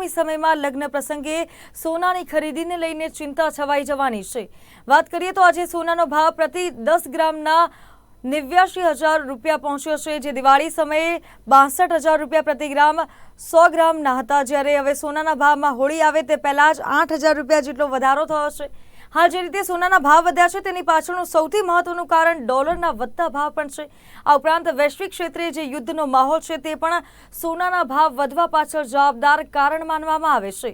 આગામી સમયમાં લગ્ન પ્રસંગે સોનાની ખરીદીને લઈને ચિંતા છવાઈ જવાની છે. વાત કરીએ તો આજે સોનાનો ભાવ પ્રતિ દસ ગ્રામના નેવ્યાશી હજાર રૂપિયા પહોંચ્યો છે, જે દિવાળી સમયે બાસઠ હજાર રૂપિયા પ્રતિ ગ્રામ સો ગ્રામના હતા. જ્યારે હવે સોનાના ભાવમાં હોળી આવે તે પહેલાં જ આઠ હજાર રૂપિયા જેટલો વધારો થયો છે. હાલ જે રીતે સોનાના ભાવ વધ્યા છે, તેની પાછળનું સૌથી મહત્વનું કારણ ડોલરના વધતા ભાવ પણ છે. આ ઉપરાંત વૈશ્વિક ક્ષેત્રે જે યુદ્ધનો માહોલ છે, તે પણ સોનાના ભાવ વધવા પાછળ જવાબદાર કારણ માનવામાં આવે છે.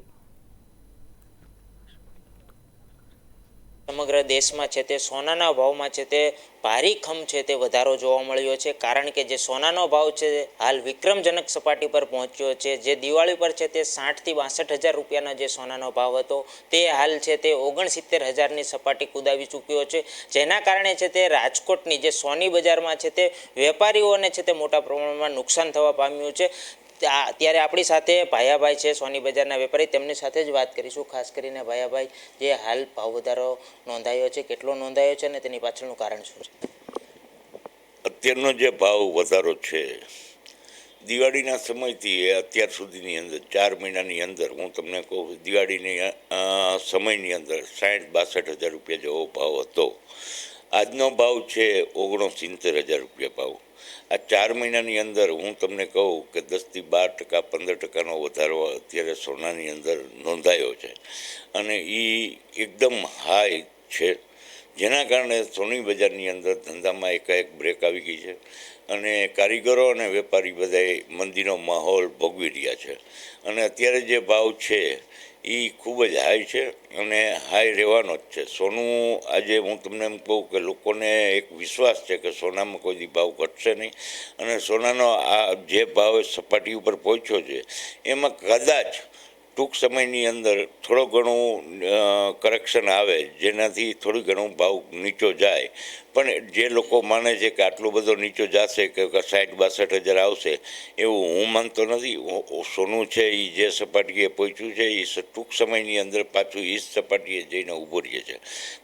સમગ્ર દેશમાં છે તે સોનાના ભાવમાં છે તે ભારીખમ છે તે વધારો જોવા મળ્યો છે. કારણ કે જે સોનાનો ભાવ છે હાલ વિક્રમજનક સપાટી પર પહોંચ્યો છે. જે દિવાળી પર છે તે સાઠથી બાસઠ હજાર રૂપિયાનો જે સોનાનો ભાવ હતો તે હાલ છે તે ઓગણસિત્તેર હજારની સપાટી કુદાવી ચૂક્યો છે. જેના કારણે છે તે રાજકોટની જે સોની બજારમાં છે તે વેપારીઓને છે તે મોટા પ્રમાણમાં નુકસાન થવા પામ્યું છે. ત્યારે આપણી સાથે ભાયાભાઈ છે, સોની બજારના વેપારી. તેમની સાથે જ વાત કરીશું. ખાસ કરીને ભાયાભાઈ, જે હાલ ભાવ વધારો નોંધાયો છે, કેટલો નોંધાયો છે અને તેની પાછળનું કારણ શું છે? અત્યારનો જે ભાવ વધારો છે, દિવાળીના સમયથી એ અત્યાર સુધીની અંદર, ચાર મહિનાની અંદર, હું તમને કહું, દિવાળીની સમયની અંદર સાઠ, બાસઠ હજાર રૂપિયા જેવો ભાવ હતો. આજનો ભાવ છે ઓગણસિત્તેર હજાર રૂપિયા ભાવ. આ ચાર મહિનાની અંદર હું તમને કહું કે દસથી બાર ટકા, પંદર ટકાનો વધારો અત્યારે સોનાની અંદર નોંધાયો છે. અને એ એકદમ હાઈ છે. જેના કારણે સોની બજારની અંદર ધંધામાં એકાએક બ્રેક આવી ગઈ છે અને કારીગરો અને વેપારી બધાએ મંદીનો માહોલ ભોગવી રહ્યા છે. અને અત્યારે જે ભાવ છે એ ખૂબ જ હાઈ છે અને હાઈ રહેવાનો જ છે. સોનું આજે હું તમને એમ કહું કે લોકોને એક વિશ્વાસ છે કે સોનામાં કોઈ ભાવ ઘટશે નહીં. અને સોનાનો આ જે ભાવ સપાટી ઉપર પહોંચ્યો છે, એમાં કદાચ ટૂંક સમયની અંદર થોડો ઘણું કરેક્શન આવે, જેનાથી થોડું ઘણું ભાવ નીચો જાય. પણ જે લોકો માને છે કે આટલો બધો નીચો જશે કે સાઠ, બાસઠ હજાર આવશે, એવું હું માનતો નથી. સોનું છે એ જે સપાટીએ પહોંચ્યું છે એ ટૂંક સમયની અંદર પાછું એ જ સપાટીએ જઈને ઊભો રહે છે.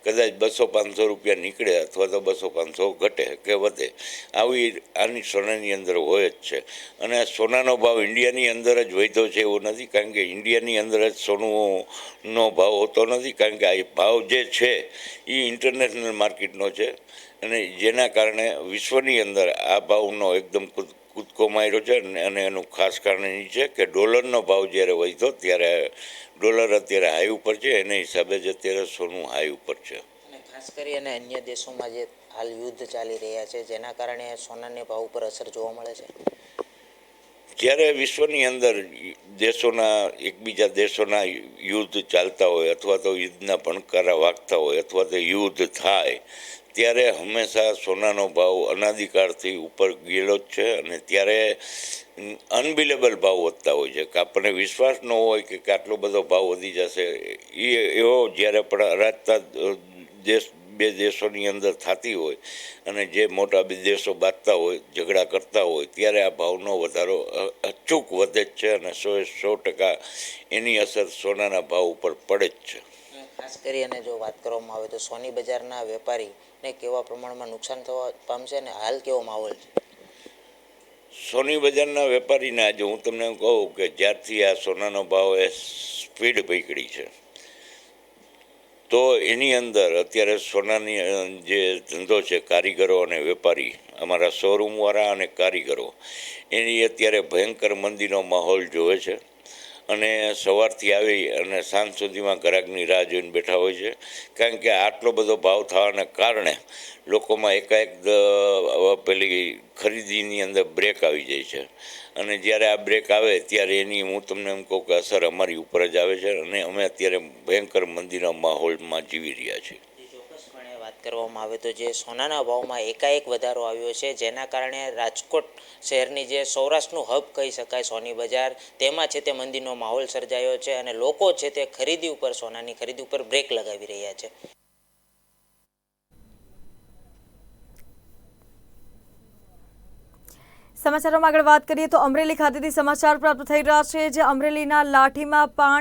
કદાચ બસો પાંચસો રૂપિયા નીકળે અથવા તો બસો પાંચસો ઘટે કે વધે, આવી આની સોનાની અંદર હોય જ છે. અને સોનાનો ભાવ ઇન્ડિયાની અંદર જ વધ્યો છે એવું નથી, કારણ કે ઇન્ડિયાની અંદર જ સોનુનો ભાવ હોતો નથી કારણ કે આ ભાવ જે છે એ ઇન્ટરનેશનલ માર્કેટનો છે અને જેના કારણે વિશ્વની અંદર આ ભાવનો એકદમ કૂદ- કૂદકો માર્યો છે અને એનું ખાસ કારણ એ છે કે ડોલરનો ભાવ જ્યારે વધ્યો ત્યારે ડોલર અત્યારે હાઈ ઉપર છે એના હિસાબે જ અત્યારે સોનું હાઈ ઉપર છે. અને ખાસ કરી અને અન્ય દેશોમાં જે હાલ યુદ્ધ ચાલી રહ્યા છે જેના કારણે સોનાના ભાવ ઉપર અસર જોવા મળે છે? જ્યારે વિશ્વની અંદર દેશોના, એકબીજા દેશોના યુદ્ધ ચાલતા હોય અથવા તો યુદ્ધના ભણકારા વાગતા હોય અથવા તો યુદ્ધ થાય, ત્યારે હંમેશા સોનાનો ભાવ અનાદિકાળથી ઉપર ગયેલો જ છે અને ત્યારે અનબિલેબલ ભાવ વધતા હોય છે. કે આપણને વિશ્વાસ ન હોય કે આટલો બધો ભાવ વધી જશે. એ, એવો જ્યારે પણ અરાજતા દેશ બે દેશોની અંદર થતી હોય અને જે મોટા બે દેશો બાંધતા હોય ઝઘડા કરતા હોય ત્યારે આ ભાવનો વધારો અચૂક વધે જ છે અને સો સો ટકા એની અસર સોનાના ભાવ ઉપર પડે જ છે. ખાસ કરી અને જો વાત કરવામાં આવે તો સોની બજારના વેપારીને કેવા પ્રમાણમાં નુકસાન થવા પામશે અને હાલ કેવો માહોલ છે? સોની બજારના વેપારીને આજે હું તમને કહું કે જ્યારથી આ સોનાનો ભાવ એ સ્પીડ પકડી છે. તો એની અંદર અત્યારે સોનાની જે ધંધો છે, કારીગરો અને વેપારી, અમારા શોરૂમવાળા અને કારીગરો, એની અત્યારે ભયંકર મંદીનો માહોલ જોવે છે. અને સવારથી આવી અને સાંજ સુધીમાં ગ્રાહકની રાહ જોઈને બેઠા હોય છે. કારણ કે આટલો બધો ભાવ થવાના કારણે લોકોમાં એકાએક પેલી ખરીદીની અંદર બ્રેક આવી જાય છે. અને જ્યારે આ બ્રેક આવે ત્યારે એની હું તમને એમ કહું કે અસર અમારી ઉપર જ આવે છે અને અમે અત્યારે ભયંકર મંદીના માહોલમાં જીવી રહ્યા છીએ. વાત કરવામાં આવે તો જે સોનાના ભાવમાં એકાએક વધારો આવ્યો છે, જેના કારણે રાજકોટ શહેરની જે સૌરાષ્ટ્રનું હબ કહી શકાય, સોની બજાર, તેમાં છે તે મંદીનો માહોલ સર્જાયો છે અને લોકો છે તે ખરીદી ઉપર, સોનાની ખરીદી ઉપર બ્રેક લગાવી રહ્યા છે. સમાચારોમાં આગળ વાત કરીએ તો અમરેલી ખાતેથી સમાચાર પ્રાપ્ત થઈ રહ્યા છે, જે અમરેલીના લાઠીમાં પાણી